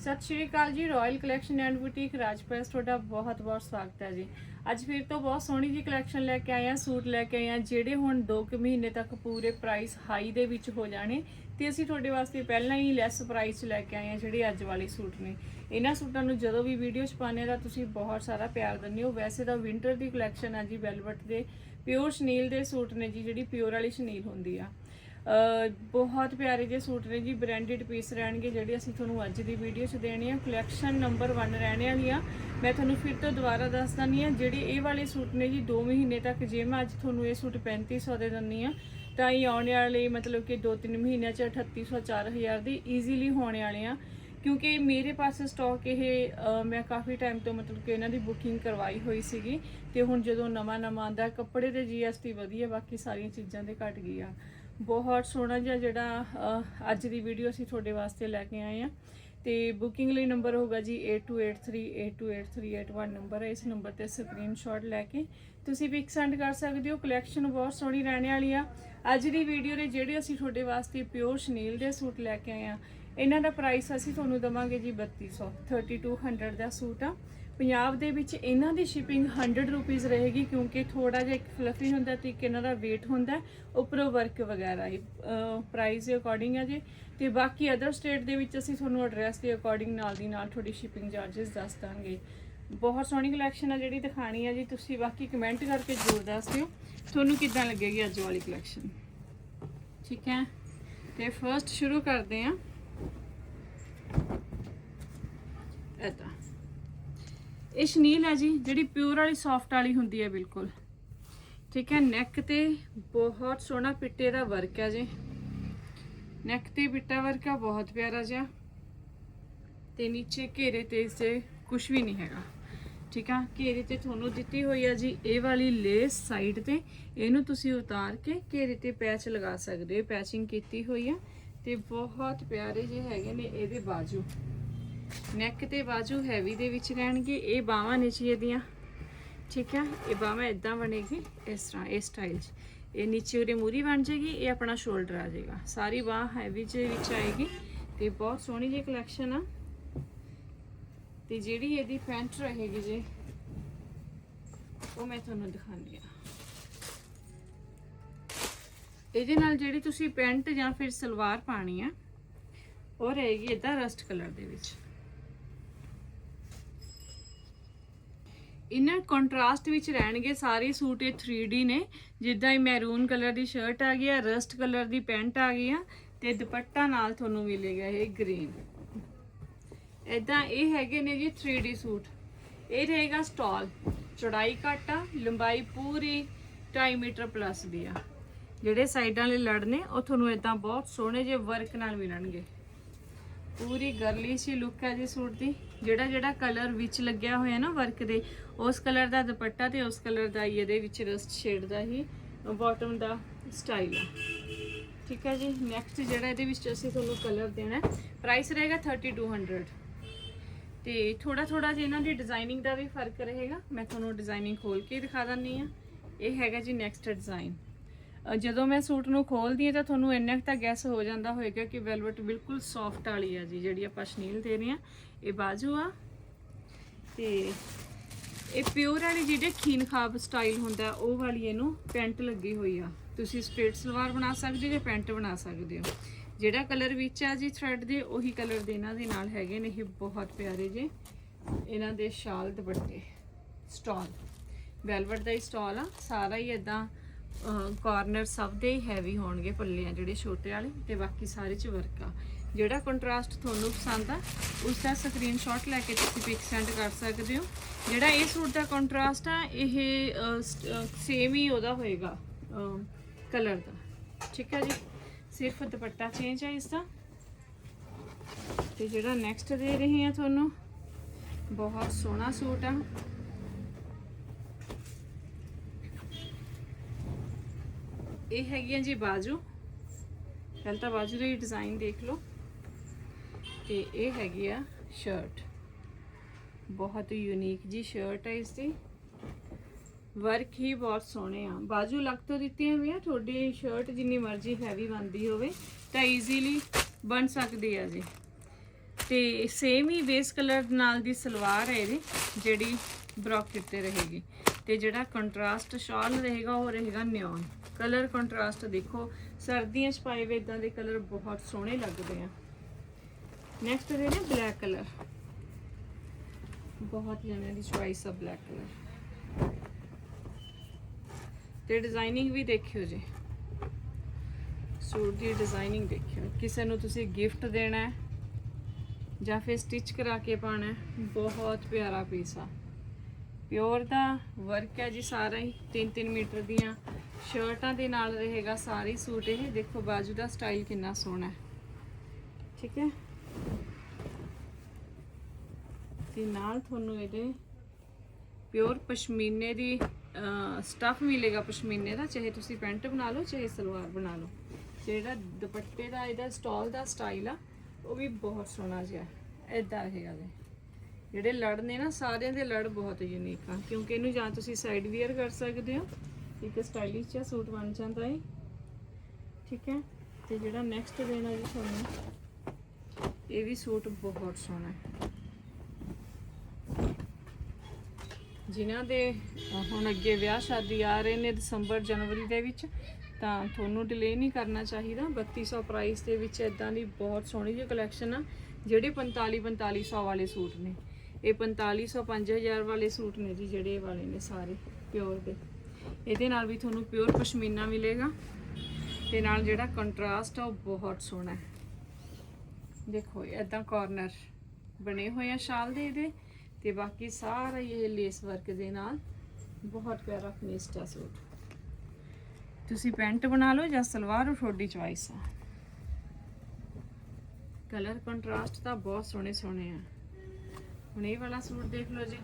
ਸਤਿ ਸ਼੍ਰੀ ਅਕਾਲ ਜੀ ਰਾਇਲ ਕਲੈਕਸ਼ਨ ਐਂਡ ਬੁਟੀਕ ਰਾਜਪ੍ਰੈਸ, ਤੁਹਾਡਾ ਬਹੁਤ ਬਹੁਤ ਸਵਾਗਤ ਹੈ ਜੀ। ਅੱਜ ਫਿਰ ਤੋਂ ਬਹੁਤ ਸੋਹਣੀ ਜੀ ਕਲੈਕਸ਼ਨ ਲੈ ਕੇ ਆਏ ਆ ਸੂਟ ਲੈ ਕੇ ਆਏ ਆ ਜਿਹੜੇ ਹੁਣ 2 ਕੁ ਮਹੀਨੇ ਤੱਕ ਪੂਰੇ ਪ੍ਰਾਈਸ ਹਾਈ ਦੇ ਵਿੱਚ ਹੋ ਜਾਣੇ। ਤੇ ਅਸੀਂ ਤੁਹਾਡੇ ਵਾਸਤੇ ਪਹਿਲਾਂ ਹੀ ਲੈਸ ਪ੍ਰਾਈਸ 'ਚ ਲੈ ਕੇ ਆਏ ਆ ਜਿਹੜੇ ਅੱਜ ਵਾਲੇ ਸੂਟ ਨੇ। ਇਹਨਾਂ ਸੂਟਾਂ ਨੂੰ ਜਦੋਂ ਵੀ ਵੀਡੀਓ 'ਚ ਪਾਣੇ ਦਾ ਤੁਸੀਂ ਬਹੁਤ ਸਾਰਾ ਪਿਆਰ ਦਿੰਦੇ ਹੋ। ਵੈਸੇ ਤਾਂ ਵਿੰਟਰ ਦੀ ਕਲੈਕਸ਼ਨ ਆ ਜੀ ਵੈਲਵਟ ਦੇ। ਪਿਓਰ ਸ਼ਨੀਲ ਦੇ ਸੂਟ ਨੇ ਜੀ, ਜਿਹੜੀ ਪਿਓਰ ਵਾਲੀ ਸ਼ਨੀਲ ਹੁੰਦੀ ਆ। ਬਹੁਤ ਪਿਆਰੇ ਜਿਹੇ ਸੂਟ ਨੇ ਜੀ ਬ੍ਰਾਂਡਡ ਪੀਸ ਰਹਿਣਗੇ ਜਿਹੜੇ ਅਸੀਂ ਤੁਹਾਨੂੰ ਅੱਜ ਦੀ ਵੀਡੀਓ 'ਚ ਦੇਣੇ ਆ। ਕਲੈਕਸ਼ਨ ਨੰਬਰ 1 ਰਹਿਣੇ ਵਾਲੀ ਆ ਮੈਂ ਤੁਹਾਨੂੰ ਫਿਰ ਤੋਂ ਦੁਬਾਰਾ ਦੱਸ ਦਿੰਦੀ ਆ ਜਿਹੜੇ ਇਹ ਵਾਲੇ ਸੂਟ ਨੇ ਜੀ 2 ਮਹੀਨੇ ਤੱਕ ਜੇ ਮੈਂ ਅੱਜ ਤੁਹਾਨੂੰ ਇਹ ਸੂਟ 3500 ਦੇ ਦਿੰਨੀ ਆ ਤਾਂ ਇਹ ਆਉਣ ਵਾਲੇ ਮਤਲਬ ਕਿ 2-3 ਮਹੀਨਿਆਂ 'ਚ 3800 4000 ਦੀ ਈਜ਼ੀਲੀ ਹੋਣੇ ਵਾਲੇ ਆ। ਕਿਉਂਕਿ ਮੇਰੇ ਪਾਸ ਸਟਾਕ ਇਹ ਮੈਂ ਕਾਫੀ ਟਾਈਮ ਤੋਂ ਮਤਲਬ ਕਿ ਇਹਨਾਂ ਦੀ ਬੁਕਿੰਗ ਕਰਵਾਈ ਹੋਈ ਸੀਗੀ, ਤੇ ਹੁਣ ਜਦੋਂ ਨਵਾਂ ਨਵਾਂ ਆਂਦਾ ਕੱਪੜੇ ਤੇ GST ਵਧੀਆ, ਬਾਕੀ ਸਾਰੀਆਂ ਚੀਜ਼ਾਂ ਦੇ ਘਟ ਗਈ ਆ। ਬਹੁਤ ਸੋਹਣਾ ਜਿਹਾ ਜਿਹੜਾ ਅੱਜ ਦੀ ਵੀਡੀਓ ਅਸੀਂ ਤੁਹਾਡੇ ਵਾਸਤੇ ਲੈ ਕੇ ਆਏ ਆ ਤੇ ਬੁਕਿੰਗ ਲਈ ਨੰਬਰ ਹੋਗਾ ਜੀ 8283828381 ਨੰਬਰ ਹੈ। ਇਸ ਨੰਬਰ ਤੇ ਸਕਰੀਨਸ਼ਾਟ ਲੈ ਕੇ ਤੁਸੀਂ ਪਿਕ ਸੈਂਡ ਕਰ ਸਕਦੇ ਹੋ। ਕਲੈਕਸ਼ਨ ਬਹੁਤ ਸੋਹਣੀ ਰਹਿਣ ਵਾਲੀ ਆ। ਅੱਜ ਦੀ ਵੀਡੀਓ ਦੇ ਜਿਹੜੇ ਅਸੀਂ ਤੁਹਾਡੇ ਵਾਸਤੇ ਪਿਓਰ ਸ਼ਨੀਲ ਦੇ ਸੂਟ ਲੈ ਕੇ ਆਏ ਆ ਇਹਨਾਂ ਦਾ ਪ੍ਰਾਈਸ ਅਸੀਂ ਤੁਹਾਨੂੰ ਦਵਾਂਗੇ ਜੀ 3200 3200 ਦਾ ਸੂਟ ਆ। ਪੰਜਾਬ ਦੇ ਵਿੱਚ ਇਹਨਾਂ ਦੀ ਸ਼ਿਪਿੰਗ 100 ਰੁਪੀਸ ਰਹੇਗੀ ਕਿਉਂਕਿ ਥੋੜਾ ਜਿਹਾ ਇੱਕ ਫਲਫੀ ਹੁੰਦਾ ਤੇ ਇੱਕ ਇਹਨਾਂ ਦਾ weight ਹੁੰਦਾ ਹੈ, ਉੱਪਰੋਂ ਵਰਕ ਵਗੈਰਾ ਪ੍ਰਾਈਸ ਦੇ ਅਕੋਰਡਿੰਗ ਹੈ ਜੀ। ਤੇ ਬਾਕੀ ਅਦਰ ਸਟੇਟ ਦੇ ਵਿੱਚ ਅਸੀਂ ਤੁਹਾਨੂੰ ਐਡਰੈਸ ਦੇ ਅਕੋਰਡਿੰਗ ਨਾਲ ਦੀ ਨਾਲ ਤੁਹਾਡੀ ਸ਼ਿਪਿੰਗ ਚਾਰजेस ਦੱਸ ਦਾਂਗੇ। ਬਹੁਤ ਸੋਹਣੀ ਕਲੈਕਸ਼ਨ ਆ ਜਿਹੜੀ ਦਿਖਾਣੀ ਆ ਜੀ ਤੁਸੀਂ ਬਾਕੀ ਕਮੈਂਟ ਕਰਕੇ ਜ਼ਰੂਰ ਦੱਸ ਦਿਓ। ਤੁਹਾਨੂੰ ਕਿੱਦਾਂ ਲੱਗੇਗੀ ਅੱਜ ਵਾਲੀ ਕਲੈਕਸ਼ਨ ਠੀਕ ਹੈ? ਤੇ ਫਰਸਟ ਸ਼ੁਰੂ ਕਰਦੇ ਹਾਂ। ਇਦਾਂ। ਇਹ ਸ਼ਨੀਲ ਹੈ ਜੀ, ਜਿਹੜੀ ਪਿਓਰ ਵਾਲੀ ਸੌਫਟ ਵਾਲੀ ਹੁੰਦੀ ਹੈ, ਬਿਲਕੁਲ। ਠੀਕ ਹੈ ਨੈਕ ਤੇ ਬਹੁਤ ਸੋਹਣਾ ਪਿੱਟੇ ਦਾ ਵਰਕ ਹੈ ਜੀ। ਨੈਕ ਤੇ ਪਿੱਟਾ ਵਰਕ ਆ, ਬਹੁਤ ਪਿਆਰਾ ਜਿਹਾ। ਤੇ ਨੀਚੇ ਘੇਰੇ ਤੇ ਇਸੇ ਕੁਝ ਵੀ ਨਹੀਂ ਹੈਗਾ। ਠੀਕ ਆ, ਘੇਰੇ ਤੇ ਤੁਹਾਨੂੰ ਦਿੱਤੀ ਹੋਈ ਆ ਜੀ, ਇਹ ਵਾਲੀ ਲੇਸ ਸਾਈਡ ਤੇ। ਇਹਨੂੰ ਤੁਸੀਂ ਉਤਾਰ ਕੇ ਘੇਰੇ ਤੇ ਪੈਚ ਲਗਾ ਸਕਦੇ ਹੋ ਪੈਚਿੰਗ ਕੀਤੀ ਹੋਈ ਆ। ਤੇ ਬਹੁਤ ਪਿਆਰੇ ਜਿਹੇ ਹੈਗੇ ਨੇ ਇਹਦੇ ਬਾਜੂ। ਨੈਕ ਤੇ ਬਾਜੂ ਹੈਵੀ ਦੇ ਵਿੱਚ ਰਹਿਣਗੇ, ਇਹ ਬਾਹਾਂ ਨੇ ਜੀ ਇਹਦੀਆਂ। ਠੀਕ ਹੈ ਇਹ ਬਾਹਾਂ ਇਦਾਂ ਬਣੇਗੀ, ਇਸ ਤਰ੍ਹਾਂ ਇਸ ਸਟਾਈਲ 'ਚ। ਇਹ ਨੀਚੇ ਉਰੇ ਮੂਰੀ ਬਣ ਜਾਏਗੀ, ਇਹ ਆਪਣਾ ਸ਼ੋਲਡਰ ਆ ਜਾਏਗਾ। ਸਾਰੀ ਬਾਹ ਹੈਵੀ ਦੇ ਵਿੱਚ ਆਏਗੀ ਤੇ ਬਹੁਤ ਸੋਹਣੀ ਜਿਹੀ ਕਲੈਕਸ਼ਨ ਆ। ਤੇ ਜਿਹੜੀ ਇਹਦੀ ਪੈਂਟ ਰਹੇਗੀ ਜੀ, ਉਹ ਮੈਂ ਤੁਹਾਨੂੰ ਦਿਖਾਉਂਦੀ ਆ। ਇਹਦੇ ਨਾਲ ਜਿਹੜੀ ਤੁਸੀਂ ਪੈਂਟ ਜਾਂ ਫਿਰ ਸਲਵਾਰ ਪਾਣੀ ਆ, ਉਹ ਰਹੇਗੀ ਇਦਾਂ ਰਸਟ ਕਲਰ ਦੇ ਵਿੱਚ। ਇਹਨਾਂ ਕੰਟਰਾਸਟ ਵਿੱਚ ਰਹਿਣਗੇ ਸਾਰੇ ਸੂਟ ਇਹ 3D ਨੇ। ਜਿੱਦਾਂ ਹੀ ਮੈਰੂਨ ਕਲਰ ਦੀ ਸ਼ਰਟ ਆ ਗਈ ਆ ਰਸਟ ਕਲਰ ਦੀ ਪੈਂਟ ਆ ਗਈ ਆ ਤੇ ਦੁਪੱਟਾ ਨਾਲ ਤੁਹਾਨੂੰ ਮਿਲੇਗਾ ਇਹ ਗ੍ਰੀਨ ਇਦਾਂ ਇਹ ਹੈਗੇ ਨੇ ਜੀ 3D ਸੂਟ। ਇਹ ਰਹੇਗਾ ਸਟਾਲ ਚੌੜਾਈ ਘੱਟ ਆ, ਲੰਬਾਈ ਪੂਰੀ 2.5 ਮੀਟਰ ਪਲੱਸ ਦੀ ਆ। ਜਿਹੜੇ ਸਾਈਡਾਂ ਵਾਲੇ ਲੜਨੇ ਉਹ ਤੁਹਾਨੂੰ ਇਦਾਂ ਬਹੁਤ ਸੋਹਣੇ ਜਿਹੇ ਵਰਕ ਨਾਲ ਮਿਲਣਗੇ। ਪੂਰੀ ਗਰਲੀ ਸੀ ਲੁੱਕ ਹੈ ਜੀ ਸੂਟ ਦੀ। ਜਿਹੜਾ ਜਿਹੜਾ ਕਲਰ ਵਿੱਚ ਲੱਗਿਆ ਹੋਇਆ ਨਾ ਵਰਕ ਦੇ, ਉਸ ਕਲਰ ਦਾ ਦੁਪੱਟਾ ਤੇ ਉਸ ਕਲਰ ਦਾ ਹੀ ਇਹਦੇ ਵਿੱਚ ਰਸਟ ਸ਼ੇਡ ਦਾ ਹੀ ਬਾਟਮ ਦਾ ਸਟਾਈਲ ਆ। ਠੀਕ ਹੈ ਜੀ? ਨੈਕਸਟ ਜਿਹੜਾ ਇਹਦੇ ਵਿੱਚ ਅਸੀਂ ਤੁਹਾਨੂੰ ਕਲਰ ਦੇਣਾ ਪ੍ਰਾਈਸ ਰਹੇਗਾ 3200 ਤੇ ਥੋੜਾ ਥੋੜਾ ਜਿਹਾ ਇਹਨਾਂ ਦੀ ਡਿਜ਼ਾਈਨਿੰਗ ਦਾ ਵੀ ਫ਼ਰਕ ਰਹੇਗਾ। ਮੈਂ ਤੁਹਾਨੂੰ ਡਿਜ਼ਾਈਨਿੰਗ ਖੋਲ ਕੇ ਦਿਖਾ ਦਿੰਨੀ ਆ ਇਹ ਹੈਗਾ ਜੀ ਨੈਕਸਟ ਡਿਜ਼ਾਈਨ ਜਦੋਂ ਮੈਂ ਸੂਟ ਨੂੰ ਖੋਲਦੀ ਹਾਂ ਤਾਂ ਤੁਹਾਨੂੰ ਇੰਨਾ ਕੁ ਤਾਂ ਗੈਸ ਹੋ ਜਾਂਦਾ ਹੋਵੇਗਾ ਕਿ ਵੈਲਵਟ ਬਿਲਕੁਲ ਸੌਫਟ ਵਾਲੀ ਆ ਜੀ, ਜਿਹੜੀ ਆਪਾਂ ਸ਼ਨੀਲ ਦੇ ਰਹੇ ਆ ਇਹ ਬਾਜੂ ਆ ਤੇ ਇਹ ਪਿਓਰ ਵਾਲੀ ਜਿਹੜੇ ਖੀਨ ਖਾਬ ਸਟਾਈਲ ਹੁੰਦਾ, ਉਹ ਵਾਲੀ ਇਹਨੂੰ ਪੈਂਟ ਲੱਗੀ ਹੋਈ ਆ। ਤੁਸੀਂ ਸਟ੍ਰੇਟ ਸਲਵਾਰ ਬਣਾ ਸਕਦੇ ਹੋ ਜਾਂ ਪੈਂਟ ਬਣਾ ਸਕਦੇ ਹੋ। ਜਿਹੜਾ ਕਲਰ ਵਿੱਚ ਆ ਜੀ ਥਰੈਡ ਦੇ, ਉਹੀ ਕਲਰ ਦੇ ਇਹਨਾਂ ਦੇ ਨਾਲ ਹੈਗੇ ਨੇ, ਇਹ ਬਹੁਤ ਪਿਆਰੇ ਜੇ। ਇਹਨਾਂ ਦੇ ਸ਼ਾਲ ਦੁਪੱਟੇ ਸਟਾਲ ਵੈਲਵਟ ਦਾ ਹੀ ਸਟਾਲ ਆ, ਸਾਰਾ ਹੀ ਇਦਾਂ ਕਾਰਨਰ ਸਭ ਦੇ ਹੀ ਹੈਵੀ ਹੋਣਗੇ ਪੱਲੇ ਆ ਜਿਹੜੇ ਛੋਟੇ ਵਾਲੇ ਤੇ ਬਾਕੀ ਸਾਰੇ ਚ ਵਰਕ ਆ। ਜਿਹੜਾ ਕੰਟਰਾਸਟ ਤੁਹਾਨੂੰ ਪਸੰਦ ਆ ਉਸ ਦਾ ਸਕਰੀਨਸ਼ਾਟ ਲੈ ਕੇ ਤੁਸੀਂ ਪਿਕ ਸੈਂਡ ਕਰ ਸਕਦੇ ਹੋ। ਜਿਹੜਾ ਇਹ ਸੂਟ ਦਾ ਕੰਟਰਾਸਟ ਆ, ਇਹ ਸੇਮ ਹੀ ਉਹਦਾ ਹੋਏਗਾ ਕਲਰ ਦਾ। ਠੀਕ ਹੈ ਜੀ? ਸਿਰਫ ਦੁਪੱਟਾ ਚੇਂਜ ਹੈ ਇਸ ਦਾ ਤੇ ਜਿਹੜਾ ਨੈਕਸਟ ਦੇ ਰਹੇ ਹਾਂ ਤੁਹਾਨੂੰ, ਬਹੁਤ ਸੋਹਣਾ ਸੂਟ ਆ। ਇਹ ਹੈਗੀ ਆ ਜੀ ਬਾਜੂ। ਪਹਿਲਾਂ ਤਾਂ ਬਾਜੂ ਦਾ ਹੀ ਡਿਜ਼ਾਈਨ ਦੇਖ ਲਓ। ਤੇ ਇਹ ਹੈਗੀ ਆ ਸ਼ਰਟ ਬਹੁਤ ਯੂਨੀਕ ਜੀ ਸ਼ਰਟ ਹੈ ਇਸ ਦੀ ਵਰਕ ਹੀ ਬਹੁਤ ਸੋਹਣੇ ਆ। ਬਾਜੂ ਲੱਗ ਤੋਂ ਦਿੱਤੀਆਂ ਹੋਈਆਂ, ਤੁਹਾਡੀ ਸ਼ਰਟ ਜਿੰਨੀ ਮਰਜ਼ੀ ਹੈਵੀ ਬਣਦੀ ਹੋਵੇ, ਤਾਂ ਈਜ਼ੀਲੀ ਬਣ ਸਕਦੀ ਆ ਜੀ। ਤੇ ਸੇਮ ਹੀ ਬੇਸ ਕਲਰ ਨਾਲ ਦੀ ਸਲਵਾਰ ਹੈ ਇਹਦੀ, ਜਿਹੜੀ ਬ੍ਰੋਕਟ ਤੇ ਰਹੇਗੀ। ਤੇ ਜਿਹੜਾ ਕੰਟਰਾਸਟ ਸ਼ਾਲ ਰਹੇਗਾ, ਉਹ ਰਹੇਗਾ ਨਿਓਨ ਕਲਰ ਕੰਟਰਾਸਟ ਦੇਖੋ। ਸਰਦੀਆਂ 'ਚ ਪਾਏ ਵੇ ਇਦਾਂ ਦੇ ਕਲਰ ਬਹੁਤ ਸੋਹਣੇ ਲੱਗਦੇ ਆ। ਨੈਕਸਟ ਦੇ ਨੇ ਬਲੈਕ ਕਲਰ। ਬਹੁਤ ਜਣਿਆਂ ਦੀ ਚੁਆਇਸ ਆ ਬਲੈਕ ਕਲਰ। ਤੇ ਡਿਜ਼ਾਈਨਿੰਗ ਵੀ ਦੇਖਿਓ ਜੀ। ਸੂਟ ਦੀ ਡਿਜ਼ਾਈਨਿੰਗ ਦੇਖਿਓ। ਕਿਸੇ ਨੂੰ ਤੁਸੀਂ ਗਿਫਟ ਦੇਣਾ ਹੈ ਜਾਂ ਫਿਰ ਸਟਿਚ ਕਰਾ ਕੇ ਪਾਣਾ ਬਹੁਤ ਪਿਆਰਾ ਪੀਸ ਆ। ਪਿਓਰ ਦਾ ਵਰਕ ਹੈ ਜੀ ਸਾਰਾ ਹੀ 3-3 ਮੀਟਰ ਦੀਆਂ। ਸ਼ਰਟਾਂ ਦੇ ਨਾਲ ਰਹੇਗਾ ਸਾਰੀ ਸੂਟ ਇਹ। ਦੇਖੋ ਬਾਜੂ ਦਾ ਸਟਾਈਲ ਕਿੰਨਾ ਸੋਹਣਾ ਹੈ। ਠੀਕ ਹੈ। ਤੇ ਨਾਲ ਤੁਹਾਨੂੰ ਇਹਦੇ ਪਿਓਰ ਪਸ਼ਮੀਨੇ ਦੀ ਸਟਫ ਮਿਲੇਗਾ ਪਸ਼ਮੀਨੇ ਦਾ, ਚਾਹੇ ਤੁਸੀਂ ਪੈਂਟ ਬਣਾ ਲਓ, ਚਾਹੇ ਸਲਵਾਰ ਬਣਾ ਲਓ। ਜਿਹੜਾ ਦੁਪੱਟੇ ਦਾ, ਇਹਦਾ ਸਟਾਲ ਦਾ ਸਟਾਈਲ ਆ, ਉਹ ਵੀ ਬਹੁਤ ਸੋਹਣਾ ਜਿਹਾ ਐਦਾਂ ਹੈਗਾ ਜੀ ਜਿਹੜੇ ਲੜ ਨੇ ਨਾ, ਸਾਰਿਆਂ ਦੇ ਲੜ ਬਹੁਤ ਯੂਨੀਕ ਆ, ਕਿਉਂਕਿ ਇਹਨੂੰ ਜਾਂ ਤੁਸੀਂ ਸਾਈਡ ਵੀਅਰ ਕਰ ਸਕਦੇ ਹੋ ਇੱਕ ਸਟਾਈਲਿਸ਼ ਜਿਹਾ ਸੂਟ ਬਣ ਜਾਂਦਾ ਹੈ ਠੀਕ ਹੈ? ਤੇ ਜਿਹੜਾ ਨੈਕਸਟ ਦੇਣਾ ਜੀ ਤੁਹਾਨੂੰ, ਇਹ ਵੀ ਸੂਟ ਬਹੁਤ ਸੋਹਣਾ ਹੈ। ਜਿਨ੍ਹਾਂ ਦੇ ਹੁਣ ਅੱਗੇ ਵਿਆਹ ਸ਼ਾਦੀ ਆ ਰਹੇ ਨੇ ਦਸੰਬਰ ਜਨਵਰੀ ਦੇ ਵਿੱਚ, ਤਾਂ ਤੁਹਾਨੂੰ ਡਿਲੇ ਨਹੀਂ ਕਰਨਾ ਚਾਹੀਦਾ। 3200 ਪ੍ਰਾਈਸ ਦੇ ਵਿੱਚ ਇਦਾਂ ਦੀ ਬਹੁਤ ਸੋਹਣੀ ਜਿਹੀ ਕਲੈਕਸ਼ਨ ਆ, ਜਿਹੜੇ 45 4500 ਵਾਲੇ ਸੂਟ ਨੇ। ਇਹ 4500 5000 ਵਾਲੇ ਸੂਟ ਨੇ ਜੀ, ਜਿਹੜੇ ਵਾਲੇ ਨੇ ਸਾਰੇ ਪਿਓਰ ਦੇ। ਇਹਦੇ ਨਾਲ ਵੀ ਤੁਹਾਨੂੰ ਪਿਓਰ ਪਸ਼ਮੀਨਾ ਮਿਲੇਗਾ ਤੇ ਨਾਲ ਜਿਹੜਾ ਕੰਟਰਾਸਟ ਆ ਉਹ ਬਹੁਤ ਸੋਹਣਾ ਹੈ। ਦੇਖੋ ਇਦਾਂ ਕਾਰਨਰ ਬਣੇ ਹੋਏ ਆ ਸ਼ਾਲ ਦੇ ਇਹਦੇ ਤੇ ਬਾਕੀ ਸਾਰਾ ਹੀ ਇਹ ਲੇਸ ਵਰਕ ਦੇ ਨਾਲ ਬਹੁਤ ਪਿਆਰਾ ਫਿਨਿਸ਼ਡ ਆ ਸੂਟ। ਤੁਸੀਂ ਪੈਂਟ ਬਣਾ ਲਓ ਜਾਂ ਸਲਵਾਰ ਤੁਹਾਡੀ ਚੁਆਇਸ ਆ। ਕਲਰ ਕੰਟਰਾਸਟ ਤਾਂ ਬਹੁਤ ਸੋਹਣੇ ਸੋਹਣੇ ਆ। ਹੁਣ ਇਹ ਵਾਲਾ ਸੂਟ ਦੇਖ ਲਓ ਜੀ।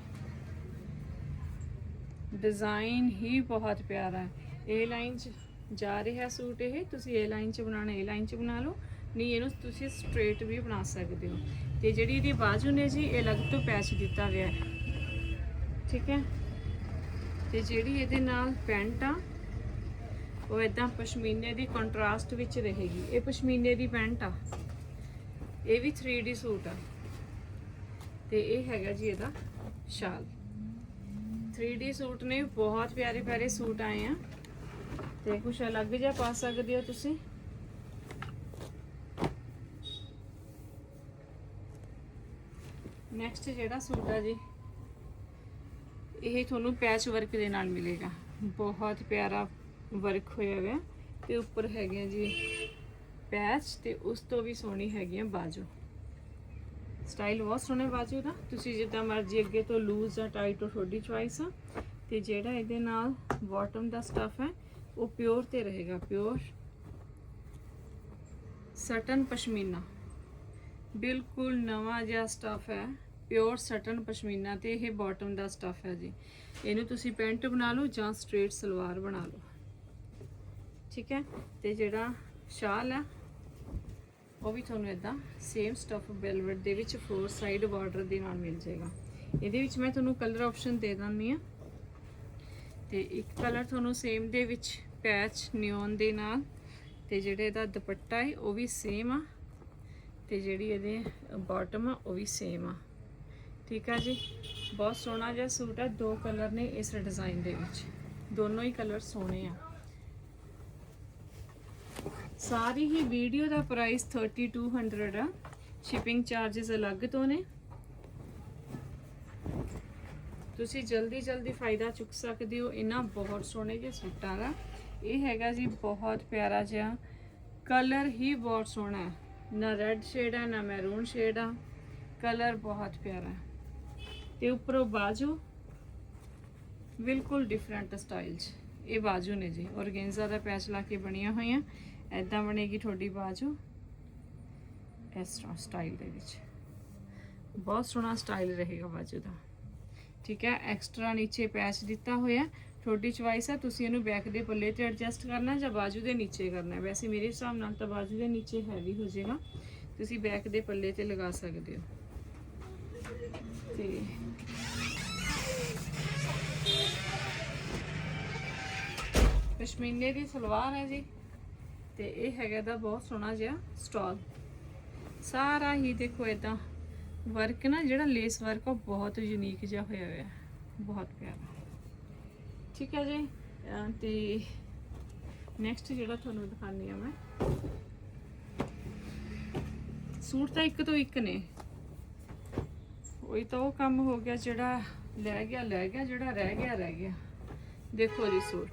ਡਿਜ਼ਾਈਨ ਹੀ ਬਹੁਤ ਪਿਆਰਾ ਹੈ। ਇਹ ਲਾਈਨ 'ਚ ਜਾ ਰਿਹਾ ਸੂਟ ਇਹ, ਤੁਸੀਂ ਇਹ ਲਾਈਨ 'ਚ ਬਣਾਉਣਾ ਇਹ ਲਾਈਨ 'ਚ ਬਣਾ ਲਓ। ਨਹੀਂ, ਇਹਨੂੰ ਤੁਸੀਂ ਸਟ੍ਰੇਟ ਵੀ ਬਣਾ ਸਕਦੇ ਹੋ। ਤੇ ਜਿਹੜੀ ਇਹਦੀ ਬਾਜੂ ਨੇ ਜੀ, ਇਹ ਅਲੱਗ ਤੋਂ ਪੈਚ ਦਿੱਤਾ ਗਿਆ ਹੈ। ਠੀਕ ਹੈ? ਤੇ ਜਿਹੜੀ ਇਹਦੇ ਨਾਲ ਪੈਂਟ ਆ, ਉਹ ਇਦਾਂ ਪਸ਼ਮੀਨੇ ਦੀ ਕੰਟਰਾਸਟ ਵਿੱਚ ਰਹੇਗੀ। ਇਹ ਪਸ਼ਮੀਨੇ ਦੀ ਪੈਂਟ ਆ। ਇਹ ਵੀ 3D ਸੂਟ ਆ। ਤੇ ਇਹ ਹੈਗਾ ਜੀ ਇਹਦਾ ਸ਼ਾਲ। 3D ਸੂਟ ਨੇ, ਬਹੁਤ ਪਿਆਰੇ ਪਿਆਰੇ ਸੂਟ ਆਏ ਆ। ਤੇ ਕੁਛ ਅਲੱਗ ਜਿਹਾ ਪਾ ਸਕਦੇ ਹੋ ਤੁਸੀਂ? ਨੈਕਸਟ ਜਿਹੜਾ ਸੂਟ ਆ ਜੀ, ਇਹ ਤੁਹਾਨੂੰ ਪੈਚ ਵਰਕ ਦੇ ਨਾਲ ਮਿਲੇਗਾ। ਬਹੁਤ ਪਿਆਰਾ ਵਰਕ ਹੋਇਆ ਹੋਇਆ। ਤੇ ਉੱਪਰ ਹੈਗੇ ਆ ਜੀ ਪੈਚ ਤੇ ਉਸ ਤੋਂ ਵੀ ਸੋਹਣੀ ਹੈਗੀ ਆ ਬਾਜੂ। ਸਟਾਈਲ ਬਹੁਤ ਸੋਹਣੇ ਬਾਜੂ ਦਾ ਤੁਸੀਂ ਜਿੱਦਾਂ ਮਰਜ਼ੀ ਅੱਗੇ ਤੋਂ ਲੂਜ਼ ਜਾਂ ਟਾਈਟ ਉਹ ਤੁਹਾਡੀ ਚੁਆਇਸ ਆ। ਤੇ ਜਿਹੜਾ ਇਹਦੇ ਨਾਲ ਬਾਟਮ ਦਾ ਸਟਫ ਹੈ, ਉਹ ਪਿਓਰ ਤੇ ਰਹੇਗਾ ਪਿਓਰ ਸਟਨ ਪਸ਼ਮੀਨਾ। ਬਿਲਕੁਲ ਨਵਾਂ ਜਿਹਾ ਸਟਫ ਹੈ ਪਿਓਰ ਸਟਨ ਪਸ਼ਮੀਨਾ ਤੇ ਇਹ ਬਾਟਮ ਦਾ ਸਟਫ ਹੈ ਜੀ। ਇਹਨੂੰ ਤੁਸੀਂ ਪੈਂਟ ਬਣਾ ਲਓ ਜਾਂ ਸਟ੍ਰੇਟ ਸਲਵਾਰ ਬਣਾ ਲਓ। ਠੀਕ ਹੈ? ਤੇ ਜਿਹੜਾ ਸ਼ਾਲ ਆ ਉਹ ਵੀ ਤੁਹਾਨੂੰ ਇਦਾਂ ਸੇਮ ਸਟਫ ਵੈਲਵਟ ਦੇ ਵਿੱਚ ਫੋਰ ਸਾਈਡ ਬਾਰਡਰ ਦੇ ਨਾਲ ਮਿਲ ਜਾਏਗਾ। ਇਹਦੇ ਵਿੱਚ ਮੈਂ ਤੁਹਾਨੂੰ ਕਲਰ ਆਪਸ਼ਨ ਦੇ ਦਿੰਦੀ ਆ ਤੇ ਇੱਕ ਕਲਰ ਤੁਹਾਨੂੰ ਸੇਮ ਦੇ ਵਿੱਚ ਪੈਚ ਨਿਓਨ ਦੇ ਨਾਲ ਤੇ ਜਿਹੜੇ ਇਹਦਾ ਦੁਪੱਟਾ ਹੈ, ਉਹ ਵੀ ਸੇਮ ਆ। ਤੇ ਜਿਹੜੀ ਇਹਦੇ ਬਾਟਮ ਆ, ਉਹ ਵੀ ਸੇਮ ਆ। ਠੀਕ ਆ ਜੀ? ਬਹੁਤ ਸੋਹਣਾ ਜਿਹਾ ਸੂਟ ਆ, ਦੋ ਕਲਰ ਨੇ ਇਸ ਡਿਜ਼ਾਈਨ ਦੇ ਵਿੱਚ। ਦੋਨੋਂ ਹੀ ਕਲਰ ਸੋਹਣੇ ਆ। ਸਾਰੀ ਹੀ ਵੀਡੀਓ ਦਾ ਪ੍ਰਾਈਸ 3200 ਆ ਸ਼ਿਪਿੰਗ ਚਾਰजेस ਅਲੱਗ ਤੋਂ ਨੇ ਤੁਸੀਂ ਜਲਦੀ ਜਲਦੀ ਫਾਇਦਾ ਚੁੱਕ ਸਕਦੇ ਹੋ ਇਹਨਾਂ ਬਹੁਤ ਸੋਹਣੇ ਜਿਹੇ ਸੂਟਾਂ ਦਾ ਇਹ ਹੈਗਾ ਜੀ ਬਹੁਤ ਪਿਆਰਾ ਜਿਹਾ ਕਲਰ ਹੀ ਬਹੁਤ ਸੋਹਣਾ ਹੈ ਨਾ ਰੈੱਡ ਸ਼ੇਡ ਹੈ ਨਾ ਮੈਰੂਨ ਸ਼ੇਡ ਆ ਕਲਰ ਬਹੁਤ ਪਿਆਰਾ ਹੈ ਤੇ ਉੱਪਰੋਂ ਬਾਜੂ ਬਿਲਕੁਲ ਡਿਫਰੈਂਟ ਸਟਾਈਲ 'ਚ ਇਹ ਬਾਜੂ ਨੇ ਜੀ ਔਰਗੈਂਜ਼ਾ ਦਾ ਪੈਚ ਲਾ ਕੇ ਬਣੀਆਂ ਹੋਈਆਂ ਐਦਾਂ ਬਣੇਗੀ ਤੁਹਾਡੀ ਬਾਜੂ। ਇਸ ਤਰ੍ਹਾਂ ਸਟਾਈਲ ਦੇ ਵਿੱਚ। ਬਹੁਤ ਸੋਹਣਾ ਸਟਾਈਲ ਰਹੇਗਾ ਬਾਜੂ ਦਾ। ਠੀਕ ਹੈ ਐਕਸਟਰਾ ਨੀਚੇ ਪੈਚ ਦਿੱਤਾ ਹੋਇਆ। ਤੁਹਾਡੀ ਚੁਆਇਸ ਹੈ ਤੁਸੀਂ ਇਹਨੂੰ ਬੈਕ ਦੇ ਪੱਲੇ ਤੇ ਐਡਜਸਟ ਕਰਨਾ ਜਾਂ ਬਾਜੂ ਦੇ ਨੀਚੇ ਕਰਨਾ। ਵੈਸੇ ਮੇਰੇ ਹਿਸਾਬ ਨਾਲ ਤਾਂ ਬਾਜੂ ਦੇ ਨੀਚੇ ਹੈਵੀ ਹੋ ਜਾਏਗਾ। ਤੁਸੀਂ ਬੈਕ ਦੇ ਪੱਲੇ ਤੇ ਲਗਾ ਸਕਦੇ ਹੋ। ਤੇ ਪਸ਼ਮੀਨੇ ਦੀ ਸਲਵਾਰ ਹੈ ਜੀ। ਤੇ ਇਹ ਹੈਗਾ ਦਾ ਬਹੁਤ ਸੋਹਣਾ ਜਿਹਾ ਸਟਾਲ ਸਾਰਾ ਹੀ ਦੇਖੋ ਇਦਾਂ ਵਰਕ ਨਾ, ਜਿਹੜਾ ਲੇਸ ਵਰਕ ਉਹ ਬਹੁਤ ਯੂਨੀਕ ਜਿਹਾ ਹੋਇਆ ਹੋਇਆ ਬਹੁਤ ਪਿਆਰਾ। ਠੀਕ ਹੈ ਜੀ, ਅਹ ਤੇ ਨੈਕਸਟ ਜਿਹੜਾ ਤੁਹਾਨੂੰ ਦਿਖਾਉਂਦੀ ਆ ਮੈਂ। ਸੂਟ ਤਾਂ ਇੱਕ ਤੋਂ ਇੱਕ ਨੇ। ਉਹੀ ਤਾਂ ਉਹ ਕੰਮ ਹੋ ਗਿਆ ਜਿਹੜਾ ਲੈ ਗਿਆ ਲੈ ਗਿਆ, ਜਿਹੜਾ ਰਹਿ ਗਿਆ ਰਹਿ ਗਿਆ। ਦੇਖੋ ਜੀ ਸੂਟ।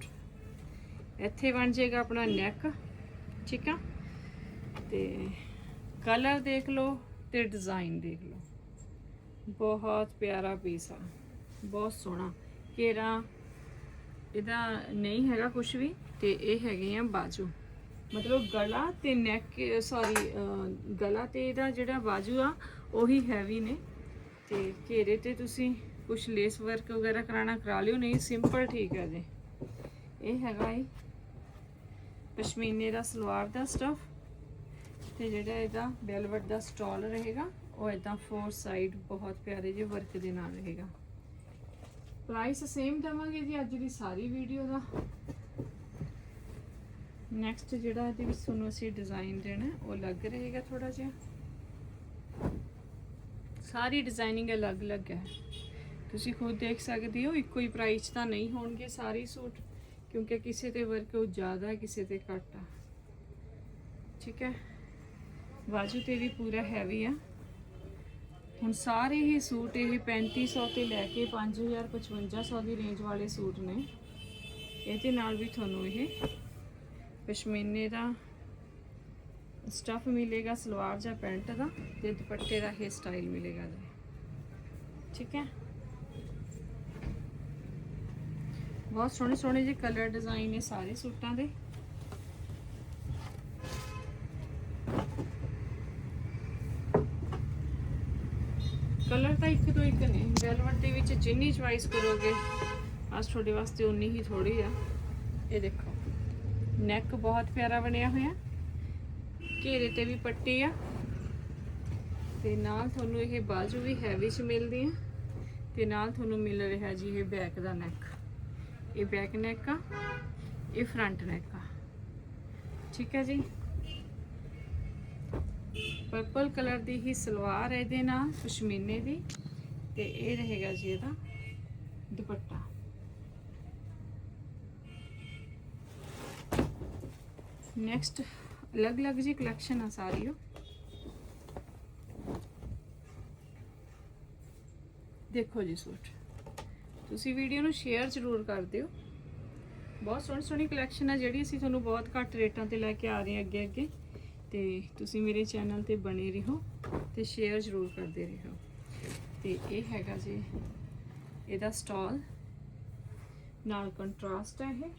ਇੱਥੇ ਬਣ ਜਾਏਗਾ ਆਪਣਾ ਨੈਕ ਠੀਕ ਆ? ਤੇ ਕਲਰ ਦੇਖ ਲਓ ਤੇ ਡਿਜ਼ਾਈਨ ਦੇਖ ਲਓ। ਬਹੁਤ ਪਿਆਰਾ ਪੀਸ ਆ। ਬਹੁਤ ਸੋਹਣਾ। ਘੇਰਾ ਇਹਦਾ ਨਹੀਂ ਹੈਗਾ ਕੁਝ ਵੀ ਤੇ ਇਹ ਹੈਗੇ ਆ ਬਾਜੂ। ਮਤਲਬ ਗਲਾ ਤੇ ਨੈਕ ਸੌਰੀ ਗਲਾ ਤੇ ਇਹਦਾ ਜਿਹੜਾ ਬਾਜੂ ਆ, ਉਹੀ ਹੈਵੀ ਨੇ। ਤੇ ਘੇਰੇ ਤੇ ਤੁਸੀਂ ਕੁਝ ਲੇਸ ਵਰਕ ਵਗੈਰਾ ਕਰਾਣਾ ਕਰਾ ਲਿਓ, ਨਹੀਂ ਸਿੰਪਲ ਠੀਕ ਹੈ ਜੀ। ਇਹ ਹੈਗਾ ਇਹ। ਪਸ਼ਮੀਨੇ ਦਾ ਸਲਵਾਰ ਦਾ ਸਟਫ ਤੇ ਜਿਹੜਾ ਇਹਦਾ ਵੈਲਵਟ ਦਾ ਸਟਾਲ ਰਹੇਗਾ, ਉਹ ਇਦਾਂ ਫੋਰ ਸਾਈਡ ਬਹੁਤ ਪਿਆਰੇ ਜਿਹੇ ਵਰਕ ਦੇ ਨਾਲ ਰਹੇਗਾ। ਪ੍ਰਾਈਸ ਸੇਮ ਦਵਾਂਗੇ ਜੀ ਅੱਜ ਦੀ ਸਾਰੀ ਵੀਡੀਓ ਦਾ। ਨੈਕਸਟ ਜਿਹੜਾ ਇਹਦੇ ਵਿੱਚ ਤੁਹਾਨੂੰ ਅਸੀਂ ਡਿਜ਼ਾਈਨ ਦੇਣਾ, ਉਹ ਅਲੱਗ ਰਹੇਗਾ ਥੋੜਾ ਜਿਹਾ। ਸਾਰੀ ਡਿਜ਼ਾਈਨਿੰਗ ਅਲੱਗ-ਅਲੱਗ ਹੈ। ਤੁਸੀਂ ਖੁਦ ਦੇਖ ਸਕਦੇ ਹੋ, ਇੱਕੋ ਹੀ ਪ੍ਰਾਈਸ ਤਾਂ ਨਹੀਂ ਹੋਣਗੇ ਸਾਰੇ ਸੂਟ। ਕਿਉਂਕਿ ਕਿਸੇ ਤੇ ਵਰਕ ਉਹ ਜ਼ਿਆਦਾ ਕਿਸੇ ਤੇ ਘੱਟ ਆ। ਠੀਕ ਹੈ? ਬਾਜੂ ਤੇ ਵੀ ਪੂਰਾ ਹੈਵੀ ਆ। ਹੁਣ ਸਾਰੇ ਹੀ ਸੂਟ, ਇਹ 3500 ਤੇ ਲੈ ਕੇ 5000 5500 ਦੀ ਰੇਂਜ ਵਾਲੇ ਸੂਟ ਨੇ। ਇਹਦੇ ਨਾਲ ਵੀ ਤੁਹਾਨੂੰ ਇਹ ਪਸ਼ਮੀਨੇ ਦਾ ਸਟਫ ਮਿਲੇਗਾ, ਸਲਵਾਰ ਜਾਂ ਪੈਂਟ ਦਾ ਤੇ ਦੁਪੱਟੇ ਦਾ ਇਹ ਸਟਾਈਲ ਮਿਲੇਗਾ ਜੀ। ਠੀਕ ਹੈ? ਬਹੁਤ ਸੋਹਣੇ ਸੋਹਣੇ ਜਿਹੇ ਕਲਰ ਡਿਜ਼ਾਈਨ ਨੇ ਸਾਰੇ ਸੂਟਾਂ ਦੇ। ਕਲਰ ਤਾਂ ਇੱਕ ਤੋਂ ਇੱਕ ਨੇ। ਵੈਲਵਟ ਦੇ ਵਿੱਚ ਜਿੰਨੀ ਚੁਆਇਸ ਕਰੋਗੇ, ਅੱਜ ਤੁਹਾਡੇ ਵਾਸਤੇ ਉਨੀ ਹੀ ਥੋੜੀ ਆ। ਇਹ ਦੇਖੋ ਨੈਕ ਬਹੁਤ ਪਿਆਰਾ ਬਣਿਆ ਹੋਇਆ। ਘੇਰੇ ਤੇ ਵੀ ਪੱਟੀ ਆ। ਤੇ ਨਾਲ ਤੁਹਾਨੂੰ ਇਹ ਬਾਜੂ ਵੀ ਹੈਵੀ ਚ ਮਿਲਦੀ ਆ। ਤੇ ਨਾਲ ਤੁਹਾਨੂੰ ਮਿਲ ਰਿਹਾ ਜੀ ਇਹ ਬੈਕ ਦਾ ਨੈਕ ਇਹ ਬੈਕ ਨੈਕ ਆ, ਇਹ ਫਰੰਟ ਨੈਕ ਆ। ਠੀਕ ਹੈ ਜੀ? ਪਰਪਲ ਕਲਰ ਦੀ ਹੀ ਸਲਵਾਰ ਹੈ ਇਹਦੇ ਨਾਲ, ਪਸ਼ਮੀਨੇ ਦੀ। ਤੇ ਇਹ ਰਹੇਗਾ ਜੀ ਇਹਦਾ ਦੁਪੱਟਾ। ਨੈਕਸਟ ਅਲੱਗ-ਅਲੱਗ ਜੀ ਕਲੈਕਸ਼ਨ ਆ ਸਾਰੀ ਉਹ ਦੇਖੋ ਜੀ ਸੂਟ। ਤੁਸੀਂ ਵੀਡੀਓ ਨੂੰ ਸ਼ੇਅਰ ਜ਼ਰੂਰ ਕਰ ਦਿਓ। ਬਹੁਤ ਸੋਹਣੀ ਸੋਹਣੀ ਕਲੈਕਸ਼ਨ ਹੈ ਜਿਹੜੀ ਅਸੀਂ ਤੁਹਾਨੂੰ ਬਹੁਤ ਘੱਟ ਰੇਟਾਂ ਤੇ ਲੈ ਕੇ ਆ ਰਹੇ ਹਾਂ ਅੱਗੇ ਅੱਗੇ। ਤੇ ਤੁਸੀਂ ਮੇਰੇ ਚੈਨਲ ਤੇ ਬਣੇ ਰਹੋ ਤੇ ਸ਼ੇਅਰ ਜ਼ਰੂਰ ਕਰਦੇ ਰਹੋ। ਤੇ ਇਹ ਹੈਗਾ ਜੀ, ਇਹਦਾ ਸਟਾਲ ਨਾਲ ਕੰਟਰਾਸਟ ਹੈ ਇਹ।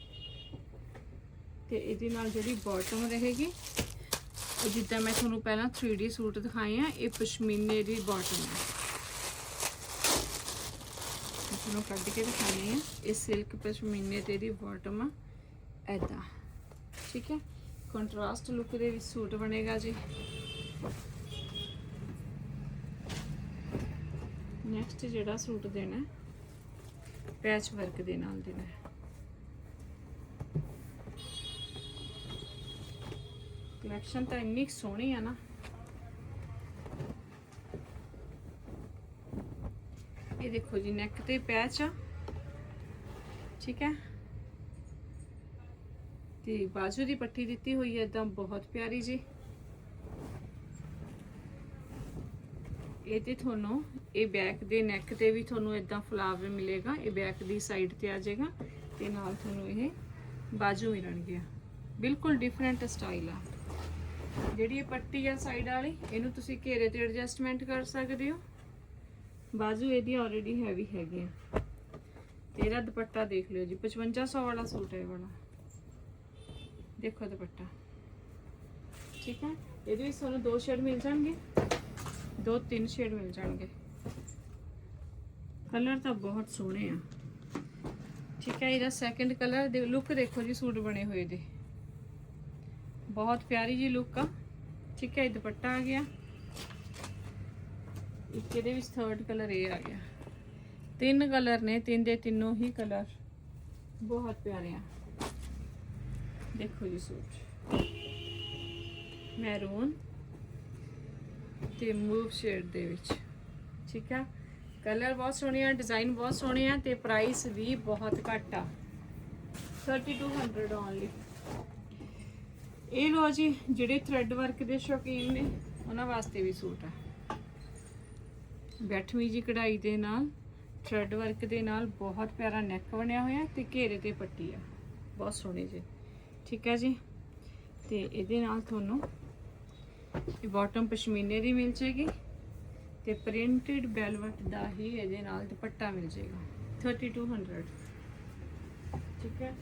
ਤੇ ਇਹਦੇ ਨਾਲ ਜਿਹੜੀ ਬਾਟਮ ਰਹੇਗੀ, ਉਹ ਜਿੱਦਾਂ ਮੈਂ ਤੁਹਾਨੂੰ ਪਹਿਲਾਂ 3D ਸੂਟ ਦਿਖਾਏ ਆ, ਇਹ ਪਸ਼ਮੀਨੇ ਦੀ ਬਾਟਮ ਹੈ ਮੈਂ ਤੁਹਾਨੂੰ ਕੱਢ ਕੇ ਦਿਖਾਣੀ ਆ ਇਹ ਸਿਲਕ ਪਸ਼ਮੀਨੇ ਤੇ ਦੀ ਬਾਟਮ ਆ। ਐਦਾਂ ਠੀਕ ਹੈ? ਕੰਟਰਾਸਟ ਲੁੱਕ ਦੇ ਵਿੱਚ ਸੂਟ ਬਣੇਗਾ ਜੀ। ਨੈਕਸਟ ਜਿਹੜਾ ਸੂਟ ਦੇਣਾ ਪੈਚ ਵਰਕ ਦੇ ਨਾਲ ਦੇਣਾ ਕਲੈਕਸ਼ਨ ਤਾਂ ਇੰਨੀ ਸੋਹਣੀ ਆ ਨਾ। ਇਹ ਦੇਖੋ ਜੀ ਨੈਕ ਤੇ ਪੈਚ ਆ। ਠੀਕ ਹੈ? ਤੇ ਬਾਜੂ ਦੀ ਪੱਟੀ ਦਿੱਤੀ ਹੋਈ ਹੈ, ਇਦਾਂ ਬਹੁਤ ਪਿਆਰੀ ਜੀ। ਇਹ ਤੇ ਤੁਹਾਨੂੰ, ਇਹ ਬੈਕ ਦੇ ਨੈਕ ਤੇ ਵੀ ਤੁਹਾਨੂੰ ਇਦਾਂ ਫਲਾਵਰ ਮਿਲੇਗਾ। ਇਹ ਬੈਕ ਦੀ ਸਾਈਡ ਤੇ ਆ ਜਾਏਗਾ ਤੇ ਨਾਲ ਤੁਹਾਨੂੰ ਇਹ ਬਾਜੂ ਮਿਲਣਗੇ। ਬਿਲਕੁਲ ਡਿਫਰੈਂਟ ਸਟਾਈਲ ਆ। ਜਿਹੜੀ ਇਹ ਪੱਟੀ ਆ ਸਾਈਡ ਵਾਲੀ, ਇਹਨੂੰ ਤੁਸੀਂ ਘੇਰੇ ਤੇ ਐਡਜਸਟਮੈਂਟ ਕਰ ਸਕਦੇ ਹੋ। ਬਾਜੂ ਇਹਦੀ ਆਲਰੇਡੀ ਹੈਵੀ ਹੈਗੀ ਆ ਤੇ ਇਹਦਾ ਦੁਪੱਟਾ ਦੇਖ ਲਿਓ ਜੀ 5500 ਵਾਲਾ ਸੂਟ ਹੈ ਇਹ ਵਾਲਾ ਦੇਖੋ ਦੁਪੱਟਾ ਠੀਕ ਹੈ ਇਹਦੇ ਵਿੱਚ ਤੁਹਾਨੂੰ ਦੋ ਸ਼ੇਡ ਮਿਲ ਜਾਣਗੇ ਦੋ ਤਿੰਨ ਸ਼ੇਡ ਮਿਲ ਜਾਣਗੇ ਕਲਰ ਤਾਂ ਬਹੁਤ ਸੋਹਣੇ ਆ ਠੀਕ ਹੈ ਇਹਦਾ ਸੈਕੰਡ ਕਲਰ ਦੇ ਲੁੱਕ ਦੇਖੋ ਜੀ ਸੂਟ ਬਣੇ ਹੋਏ ਦੇ ਬਹੁਤ ਪਿਆਰੀ ਜੀ ਲੁੱਕ ਆ ਠੀਕ ਹੈ ਇਹ ਦੁਪੱਟਾ ਆ ਗਿਆ ਇੱਕ ਇਹਦੇ ਵਿੱਚ ਥਰਡ ਕਲਰ ਇਹ ਆ ਗਿਆ। ਤਿੰਨ ਕਲਰ ਨੇ, ਤਿੰਨ ਦੇ ਤਿੰਨੋਂ ਹੀ ਕਲਰ ਬਹੁਤ ਪਿਆਰੇ ਆ। ਦੇਖੋ ਜੀ ਸੂਟ। ਮੈਰੂਨ ਤੇ ਮੂਵ ਸ਼ੇਡ ਦੇ ਵਿੱਚ। ਠੀਕ ਆ? ਕਲਰ ਬਹੁਤ ਸੋਹਣੇ ਆ ਡਿਜ਼ਾਈਨ ਬਹੁਤ ਸੋਹਣੇ ਆ ਤੇ ਪ੍ਰਾਈਸ ਵੀ ਬਹੁਤ ਘੱਟ ਆ। 3200 ਓਨਲੀ ਇਹ ਲੋ ਜੀ, ਜਿਹੜੇ ਥ੍ਰੈਡ ਵਰਕ ਦੇ ਸ਼ੌਕੀਨ ਨੇ, ਉਹਨਾਂ ਵਾਸਤੇ ਵੀ ਸੂਟ ਆ। ਬੈਠਵੀਂ ਜੀ ਕਢਾਈ ਦੇ ਨਾਲ ਥ੍ਰੈਡ ਵਰਕ ਦੇ ਨਾਲ ਬਹੁਤ ਪਿਆਰਾ ਨੈਕ ਬਣਿਆ ਹੋਇਆ ਤੇ ਘੇਰੇ ਤੇ ਪੱਟੀ ਆ ਬਹੁਤ ਸੋਹਣੀ ਜੀ। ਠੀਕ ਹੈ ਜੀ? ਤੇ ਇਹਦੇ ਨਾਲ ਤੁਹਾਨੂੰ ਇਹ ਬਾਟਮ ਪਸ਼ਮੀਨੇ ਦੀ ਮਿਲ ਜੇਗੀ ਤੇ ਪ੍ਰਿੰਟਡ ਬੈਲਵਟ ਦਾ ਹੀ ਇਹਦੇ ਨਾਲ ਦੁਪੱਟਾ ਮਿਲ ਜੇਗਾ 3200 ਠੀਕ ਹੈ?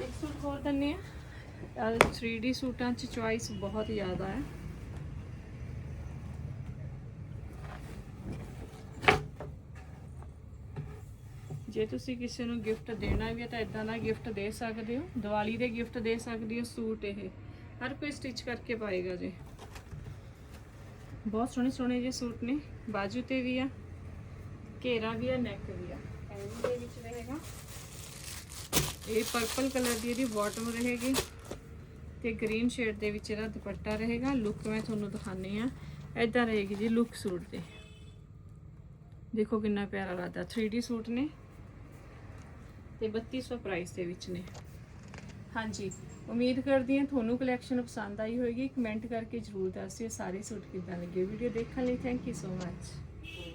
ਇੱਕ ਸੂਟ ਹੋਰ ਦੰਨੇ ਆ 3D ਸੂਟਾਂ 'ਚ ਚੁਆਇਸ ਬਹੁਤ ਜ਼ਿਆਦਾ ਹੈ। ਜੇ ਤੁਸੀਂ ਕਿਸੇ ਨੂੰ ਗਿਫਟ ਦੇਣਾ ਵੀ ਹੈ ਤਾਂ ਇਦਾਂ ਦਾ ਗਿਫਟ ਦੇ ਸਕਦੇ ਹੋ। ਦੀਵਾਲੀ ਦੇ ਗਿਫਟ ਦੇ ਸਕਦੇ ਹੋ ਸੂਟ ਇਹ। ਹਰ ਕੋਈ ਸਟਿਚ ਕਰਕੇ ਪਾਏਗਾ ਜੀ। ਬਹੁਤ ਸੋਹਣੇ ਸੋਹਣੇ ਜਿਹੇ ਸੂਟ ਨੇ। ਬਾਜੂ ਤੇ ਵੀ ਆ ਘੇਰਾ ਵੀ ਆ ਨੈਕ ਵੀ ਆ। ਐਂਡ ਦੇ ਵਿੱਚ ਰਹੇਗਾ। ਇਹ ਪਰਪਲ ਕਲਰ ਦੀ ਇਹਦੀ ਬਾਟਮ ਰਹੇਗੀ ਤੇ ਗ੍ਰੀਨ ਸ਼ੇਡ ਦੇ ਵਿੱਚ ਇਹਦਾ ਦੁਪੱਟਾ ਰਹੇਗਾ। ਲੁੱਕ ਮੈਂ ਤੁਹਾਨੂੰ ਦਿਖਾਣੀ ਆ ਇਦਾਂ ਰਹੇਗੀ ਜੀ ਲੁੱਕ ਸੂਟ ਦੇ ਦੇਖੋ ਕਿੰਨਾ ਪਿਆਰਾ ਲੱਗਦਾ। 3D ਸੂਟ ਨੇ। ਤੇ 3200 ਪ੍ਰਾਈਸ ਦੇ ਵਿੱਚ ਨੇ। ਹਾਂਜੀ, ਉਮੀਦ ਕਰਦੀ ਹਾਂ ਤੁਹਾਨੂੰ ਕਲੈਕਸ਼ਨ ਪਸੰਦ ਆਈ ਹੋਵੇਗੀ ਕਮੈਂਟ ਕਰਕੇ ਜਰੂਰ ਦੱਸਿਓ, ਸਾਰੇ ਸੂਟ ਕਿੱਦਾਂ ਲੱਗੇ? ਵੀਡੀਓ ਦੇਖਣ ਲਈ ਥੈਂਕ ਯੂ ਸੋ ਮੱਚ